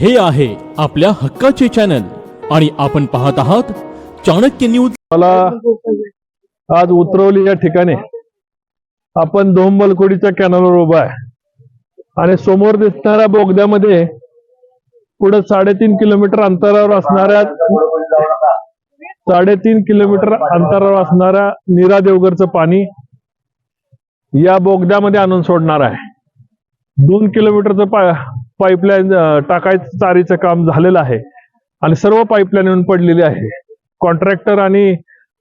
हे आहे आपल्या हक्काचे चॅनल आणि आपण पाहत आहात चाणक्य न्यूज मला आज उतरवली या ठिकाणी. आपण दोंबलकोडीच्या कॅनलवर उभा आहे. आणि समोर दिसणाऱ्या बोगद्यामध्ये पुढे साडेतीन किलोमीटर अंतरावर असणाऱ्या साडेतीन किलोमीटर अंतरावर असणाऱ्या नीरा देवगरचं पाणी या बोगद्यामध्ये आणून सोडणार आहे. दोन किलोमीटरचं पा पाईपलाईन टाकायचं चारीचं काम झालेलं आहे. आणि सर्व पाईपलाईन येऊन पडलेली आहे. कॉन्ट्रॅक्टर आणि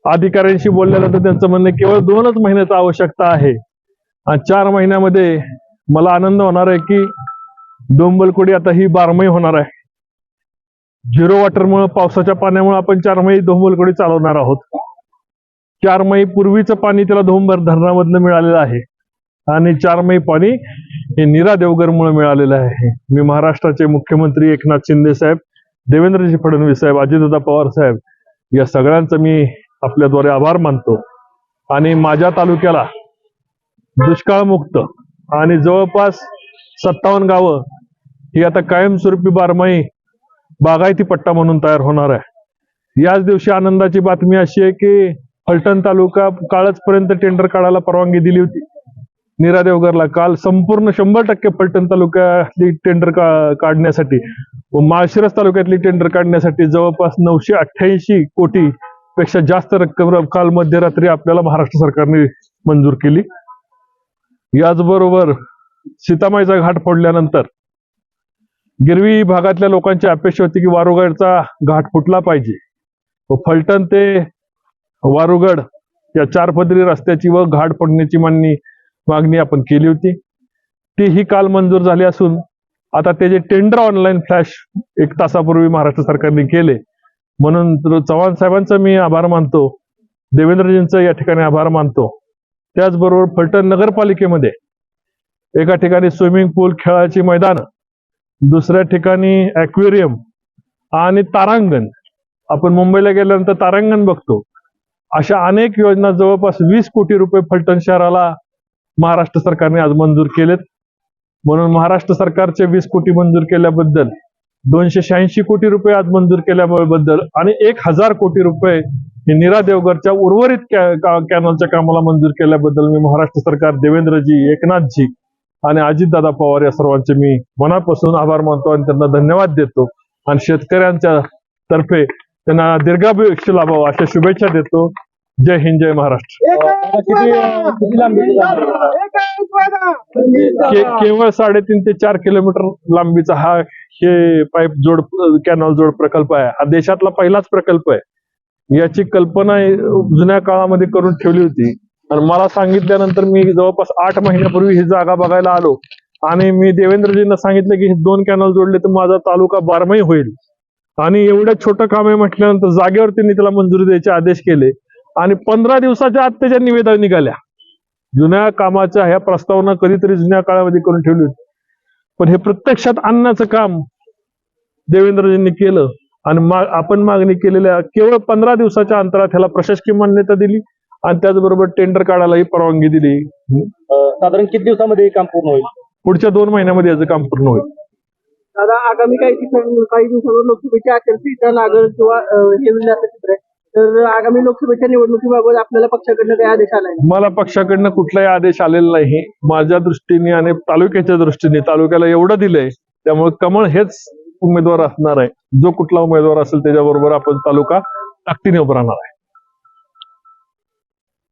अधिकाऱ्यांशी बोलल्यानंतर त्यांचं म्हणणं केवळ दोनच महिन्याची आवश्यकता आहे. आणि चार महिन्यामध्ये मला आनंद होणार आहे की डोंबलकोडी आता ही बारमाही होणार आहे. झिरो वॉटरमुळे पावसाच्या पाण्यामुळे आपण चार महिने डोंबलकोडी चालवणार आहोत. चार महिने पूर्वीचं पाणी त्याला धोंबर धरणामधनं मिळालेलं आहे. आणि चार पाणी हे नीरा देवगरमुळे मिळालेलं आहे. मी महाराष्ट्राचे मुख्यमंत्री एकनाथ शिंदे साहेब देवेंद्रजी फडणवीस साहेब अजितदादा पवार साहेब या सगळ्यांचं मी आपल्याद्वारे आभार मानतो. आणि माझ्या तालुक्याला दुष्काळमुक्त आणि जवळपास सत्तावन्न गावं ही आता कायमस्वरूपी बारमाही बागायती पट्टा म्हणून तयार होणार आहे. याच दिवशी आनंदाची बातमी अशी आहे की फलटण तालुका कालच पर्यंत टेंडर काढायला परवानगी दिली होती. निरा देवगरला काल संपूर्ण शंभर टक्के पलटण तालुक्यातली टेंडर का काढण्यासाठी व माळशिरस तालुक्यातली टेंडर काढण्यासाठी जवळपास नऊशे अठ्ठ्याऐंशी कोटी पेक्षा जास्त रक्कम काल मध्यरात्री आपल्याला महाराष्ट्र सरकारने मंजूर केली. याचबरोबर सीतामाईचा घाट फोडल्यानंतर गिरवी भागातल्या लोकांची अपेक्षा होती की वारुगडचा घाट फुटला पाहिजे. व फलटण ते वारुगड या चार पदरी रस्त्याची व घाट फोडण्याची मागणी मागणी आपण केली होती. ती ही काल मंजूर झाली असून आता त्याचे टेंडर ऑनलाईन फ्लॅश एक तासापूर्वी महाराष्ट्र सरकारने केले. म्हणून चव्हाण साहेबांचा मी आभार मानतो. देवेंद्रजींचा या ठिकाणी आभार मानतो. त्याचबरोबर फलटण नगरपालिकेमध्ये एका ठिकाणी स्विमिंग पूल खेळाची मैदान दुसऱ्या ठिकाणी ॲक्वेरियम आणि तारांगण. आपण मुंबईला गेल्यानंतर तारांगण बघतो. अशा अनेक योजना जवळपास वीस कोटी रुपये फलटण शहराला महाराष्ट्र सरकारने आज मंजूर केलेत. म्हणून महाराष्ट्र सरकारचे वीस कोटी मंजूर केल्याबद्दल दोनशे शहाऐंशी कोटी रुपये आज मंजूर केल्याबद्दल आणि एक हजार कोटी रुपये हे देवगडच्या उर्वरित कॅनलच्या कामाला मंजूर केल्याबद्दल मी महाराष्ट्र सरकार देवेंद्रजी एकनाथजी आणि अजितदादा पवार या सर्वांचे मी मनापासून आभार मानतो आणि त्यांना धन्यवाद देतो. आणि शेतकऱ्यांच्या तर्फे त्यांना दीर्घायुष्य लाभावं अशा शुभेच्छा देतो. जय हिंद जय महाराष्ट्र. के- केवळ साडेतीन ते चार किलोमीटर लांबीचा हा हे पाईप जोड कॅनॉल जोड प्रकल्प आहे. हा देशातला पहिलाच प्रकल्प आहे. याची कल्पना जुन्या काळामध्ये करून ठेवली होती. आणि मला सांगितल्यानंतर मी जवळपास आठ महिन्यापूर्वी ही जागा बघायला आलो. आणि मी देवेंद्रजींना सांगितलं की हे दोन कॅनॉल जोडले तर माझा तालुका बारमाही होईल. आणि एवढं छोटं काम आहे म्हटल्यानंतर जागेवर त्यांनी त्याला मंजुरी द्यायचे आदेश केले. आणि पंधरा दिवसाच्या आत त्याच्या निवेदना निघाल्या. जुन्या कामाच्या ह्या प्रस्तावना कधीतरी जुन्या काळामध्ये करून ठेवली होती पण हे प्रत्यक्षात आणण्याचं काम देवेंद्रजींनी केलं आणि मा- आपण मागणी केलेल्या केवळ पंधरा दिवसाच्या अंतरात ह्याला प्रशासकीय मान्यता दिली आणि त्याचबरोबर टेंडर काढायलाही परवानगी दिली. साधारण किती दिवसामध्ये हे काम पूर्ण होईल? पुढच्या दोन महिन्यामध्ये याचं काम पूर्ण होईल. दादा आगामी काही दिवसां काही दिवसांवर लोकसभेची आचारसंहिता लागल किंवा हे चित्र आहे. तर आगामी लोकसभेच्या निवडणुकीबाबत आपल्याला पक्षाकडनं काही आदेश आलाय मला पक्षाकडनं कुठलाही आदेश आलेला नाही. माझ्या दृष्टीने आणि तालुक्याच्या दृष्टीने तालुक्याला एवढं दिलंय त्यामुळे कमळ हेच उमेदवार असणार आहे. जो कुठला उमेदवार असेल त्याच्याबरोबर आपण तालुका ताकदीने उभं राहणार आहे.